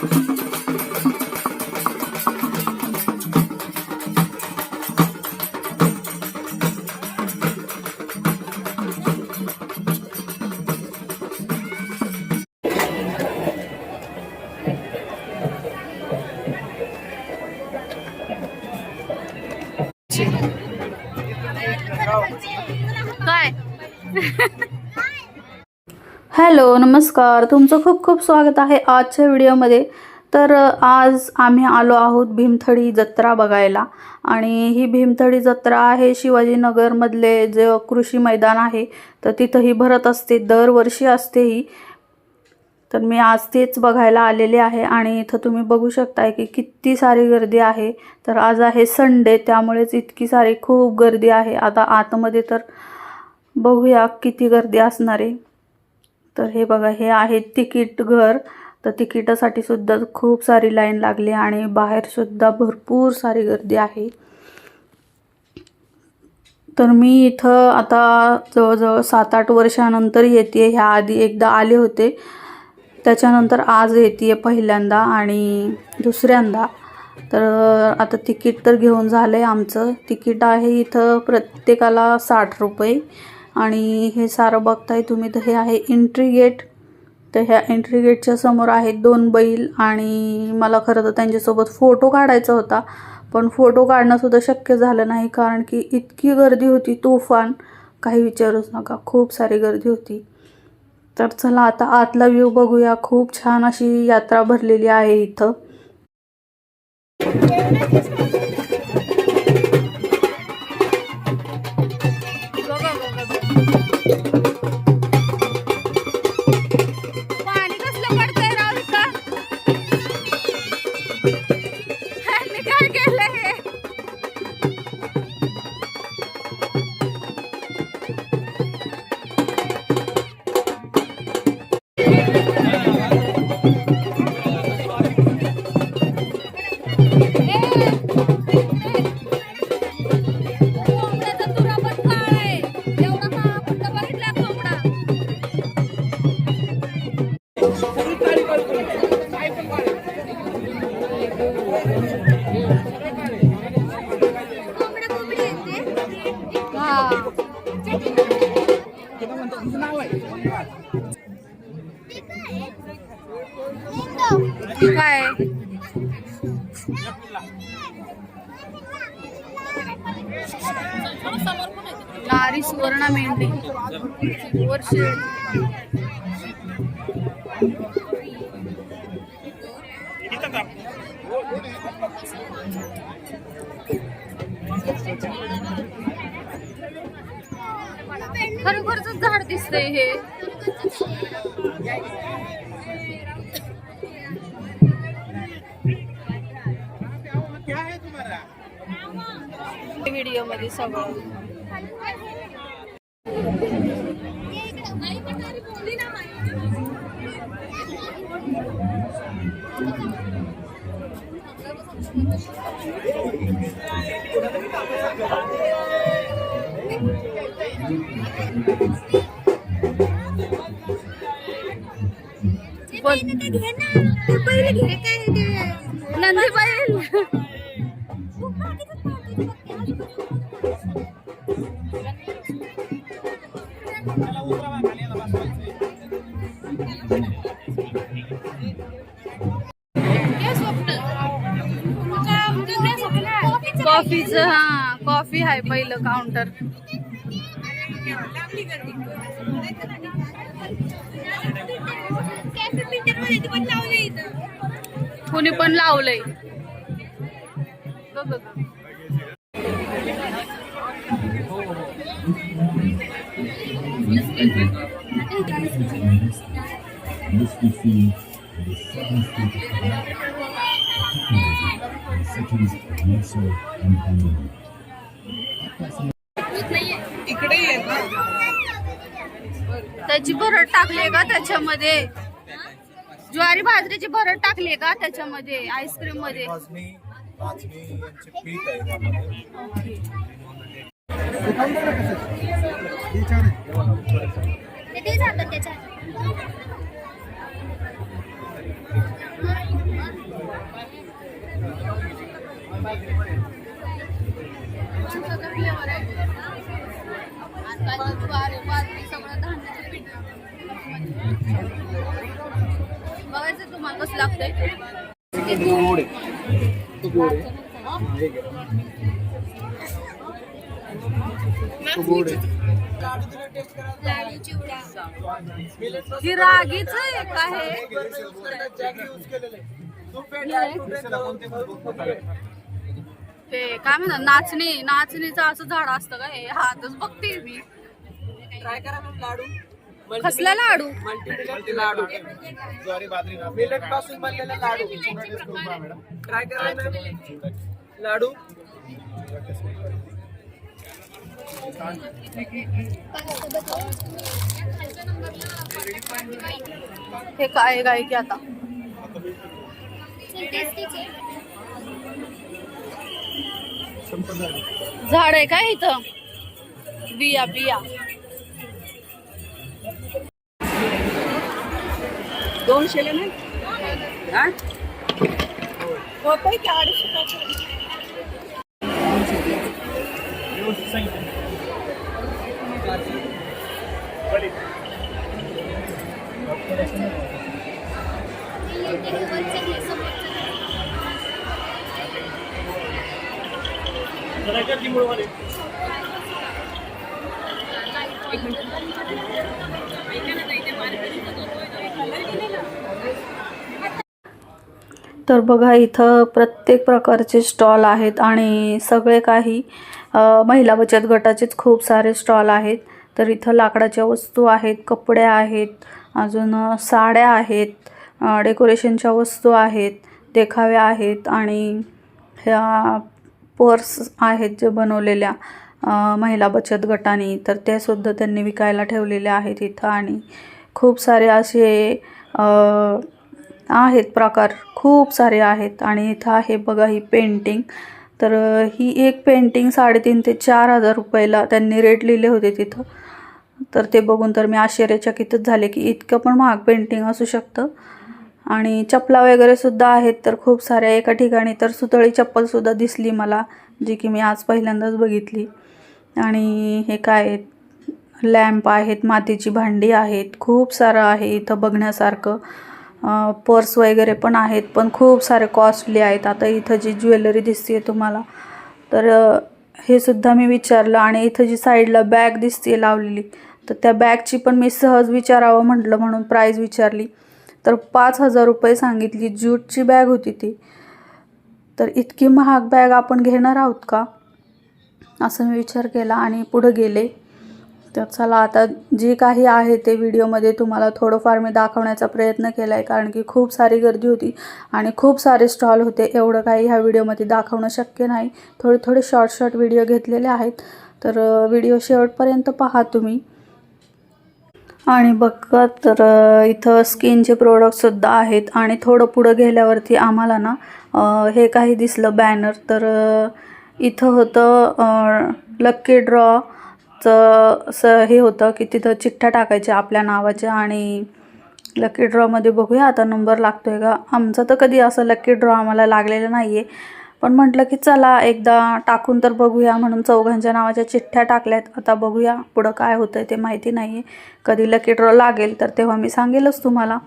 काय हॅलो नमस्कार. तुमचं खूप खूप स्वागत आहे आजच्या व्हिडिओमध्ये. तर आज आम्ही आलो आहोत भीमथडी जत्रा बघायला. आणि ही भीमथडी जत्रा आहे शिवाजीनगरमधले जे कृषी मैदान आहे तर तिथं ही भरत असते दरवर्षी असते ही. तर मी आज तेच बघायला आलेले आहे आणि इथं तुम्ही बघू शकताय की किती सारी गर्दी आहे. तर आज आहे संडे त्यामुळेच इतकी सारी खूप गर्दी आहे. आता आतमध्ये तर बघूया किती गर्दी असणार आहे. तर हे बघा हे आहे तिकीट घर. तर तिकिटासाठी सुद्धा खूप सारी लाईन लागली आणि बाहेरसुद्धा भरपूर सारी गर्दी आहे. तर मी इथं आता जवळजवळ सात आठ वर्षानंतर येते ह्या आधी एकदा आले होते. त्याच्यानंतर आज येते पहिल्यांदा आणि दुसऱ्यांदा. तर आता तिकीट तर घेऊन झालं आहे आमचं. तिकीट आहे इथं प्रत्येकाला साठ रुपये. आणि हे सारं बघताय तुम्ही तर हे आहे एंट्री गेट तर ह्या एंट्री गेटच्या समोर आहेत दोन बैल आणि मला खरं तर त्यांच्यासोबत फोटो काढायचा होता. पण फोटो काढणंसुद्धा शक्य झालं नाही कारण की इतकी गर्दी होती तुफान. काही विचारूच नका खूप सारी गर्दी होती. तर चला आता आतला व्ह्यू बघूया. खूप छान अशी यात्रा भरलेली आहे इथं. काय लारी सुवर्ण मेंढी. वर्ष. दिसतंय हे व्हिडिओ मध्ये नंदी बैल कॉफीचं हा कॉफी आहे पहिलं काउंटर कोणी पण लावलंय. त्याची बरं टाकले का त्याच्यामध्ये? ज्वारी बाजरीची भरड टाकली का त्याच्यामध्ये आईस्क्रीममध्ये? नाचणी नाचणी यांचे पीठ आहे त्यामध्ये. किती जातं त्याच्यात? फ्लेवर आहे. लागतंय. आहे आहे हे आहे. रागीच आहे का हे ते काय म्हणतात नाचणी नाचणीचं असं झाड असतं का हे? हातच बघते मी. ट्राय करा लाडू. कसला लाडू. मल्टी लाडू. ज्वारी बाजरी ना मिलेटपासून बनलेला लाडू. ट्राय करा लाडू. हे काय काय की आता? झाड आहे काय इथं? बिया बिया. दोनशेला नाही? हा? होतंय की अडीचशे तर बघा इथं प्रत्येक प्रकारचे स्टॉल आहेत आणि सगळे काही महिला बचत गटाचेच खूप सारे स्टॉल आहेत. तर इथं लाकडाच्या वस्तू आहेत कपडे आहेत अजून साड्या आहेत डेकोरेशनच्या वस्तू आहेत देखाव्या आहेत आणि ह्या पर्स आहेत जे बनवलेल्या महिला बचत गटाने. तर त्यासुद्धा त्यांनी विकायला ठेवलेल्या आहेत इथं आणि खूप सारे असे आहेत प्रकार खूप सारे आहेत. आणि इथं आहे बघा ही पेंटिंग तर ही एक पेंटिंग साडेतीन ते चार हजार रुपयाला त्यांनी रेट लिहिले होते तिथं. तर ते बघून तर मी आश्चर्यचकितच झाले की इतकं पण महाग पेंटिंग असू शकतं. आणि चपला वगैरे सुद्धा आहेत तर खूप साऱ्या एका ठिकाणी. तर सुतळी चप्पलसुद्धा दिसली मला जी की मी आज पहिल्यांदाच बघितली. आणि हे काय आहेत? लॅम्प आहेत मातीची भांडी आहेत खूप सारं आहे इथं बघण्यासारखं. पर्स वगैरे पण आहेत पण खूप सारे कॉस्टली आहेत. आता इथं जी ज्वेलरी दिसते तुम्हाला तर हे सुद्धा मी विचारलं आणि इथं जी साईडला बॅग दिसते लावलेली तर त्या बॅगची पण मी सहज विचारावं म्हटलं म्हणून प्राईज विचारली. तर पाच हजार रुपये सांगितली ज्यूटची बॅग होती ती. तर इतकी महाग बॅग आपण घेणार आहोत का? असं मी विचार केला आणि पुढं गेले. तर चला आता जे काही आहे ते व्हिडिओमध्ये तुम्हाला थोडंफार मी दाखवण्याचा प्रयत्न केला आहे कारण की खूप सारी गर्दी होती आणि खूप सारे स्टॉल होते. एवढं काही ह्या व्हिडिओमध्ये दाखवणं शक्य नाही. थोडे थोडे शॉर्ट शॉर्ट व्हिडिओ घेतलेले आहेत. तर व्हिडिओ शेवटपर्यंत पहा तुम्ही. आणि बघा तर इथं स्किनचे प्रोडक्टसुद्धा आहेत. आणि थोडं पुढं गेल्यावरती आम्हाला ना हे काही दिसलं बॅनर तर इथं होतं लक्की मागचं असं हे होतं की तिथं चिठ्ठ्या टाकायच्या आपल्या नावाच्या आणि लकी ड्रॉमध्ये बघूया. आता नंबर लागतो आहे का? आमचा तर कधी असं लकी ड्रॉ आम्हाला लागलेलं नाही आहे पण म्हटलं की चला एकदा टाकून तर बघूया म्हणून चौघांच्या नावाच्या चिठ्ठ्या टाकल्यात. आता बघूया पुढं काय होतं आहे ते माहिती नाही आहे कधी लकी ड्रॉ लागेल तर तेव्हा मी सांगेलच तुम्हाला.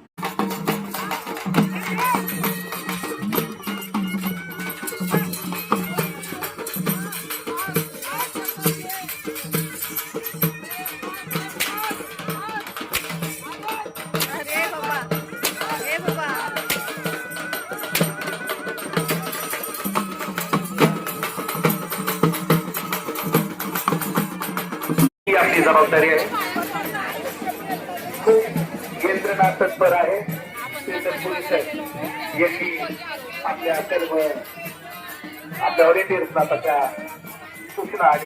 जबाबदारी आहे. खूप यंत्रणा तत्पर आहे. ते तर पोलीस आहेत. यांनी आपल्या सर्व आपल्या व्हॉलेंटियर्सना तशा सूचना आणि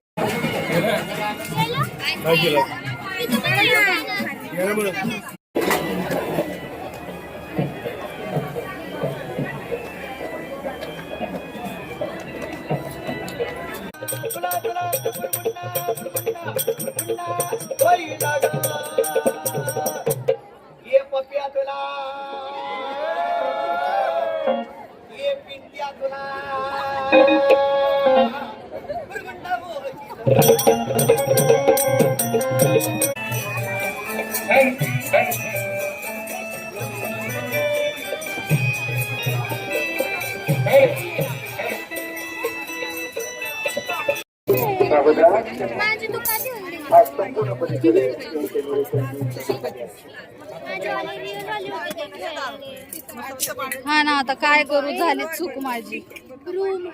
हा ना आता काय करू? झाली चूक माझी. Брюм.